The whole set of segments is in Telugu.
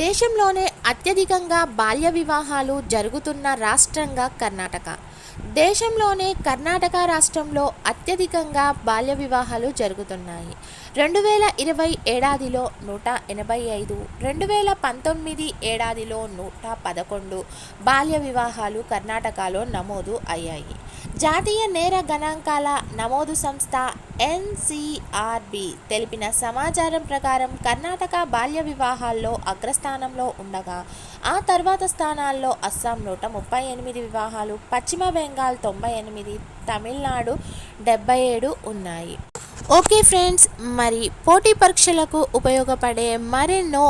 దేశంలోనే అత్యధికంగా బాల్య వివాహాలు జరుగుతున్న రాష్ట్రంగా కర్ణాటక. దేశంలోనే కర్ణాటక రాష్ట్రంలో అత్యధికంగా బాల్య వివాహాలు జరుగుతున్నాయి. రెండు వేల ఇరవై ఏడాదిలో నూట ఎనభై ఐదు రెండు వేల పంతొమ్మిది ఏడాదిలో నూట పదకొండు బాల్య వివాహాలు కర్ణాటకలో నమోదు అయ్యాయి. జాతీయ నేర గణాంకాల నమోదు సంస్థ ఎన్సిఆర్బి తెలిపిన సమాచారం ప్రకారం కర్ణాటక బాల్య వివాహాల్లో అగ్రస్థానంలో ఉండగా ఆ తర్వాత స్థానాల్లో అస్సాం నూట ముప్పై ఎనిమిది వివాహాలు పశ్చిమ బెంగాల్ తొంభై ఎనిమిది తమిళనాడు డెబ్బై ఏడు ఉన్నాయి. ఓకే ఫ్రెండ్స్ మరి పోటీ పరీక్షలకు ఉపయోగపడే మరెన్నో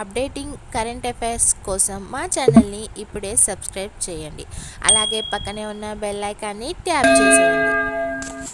అప్డేటింగ్ కరెంట్ అఫైర్స్ కోసం మా ఛానల్ని ఇప్పుడే సబ్స్క్రైబ్ చేయండి. అలాగే పక్కనే ఉన్న బెల్ ఐకాన్ని ట్యాప్ చేసేయండి.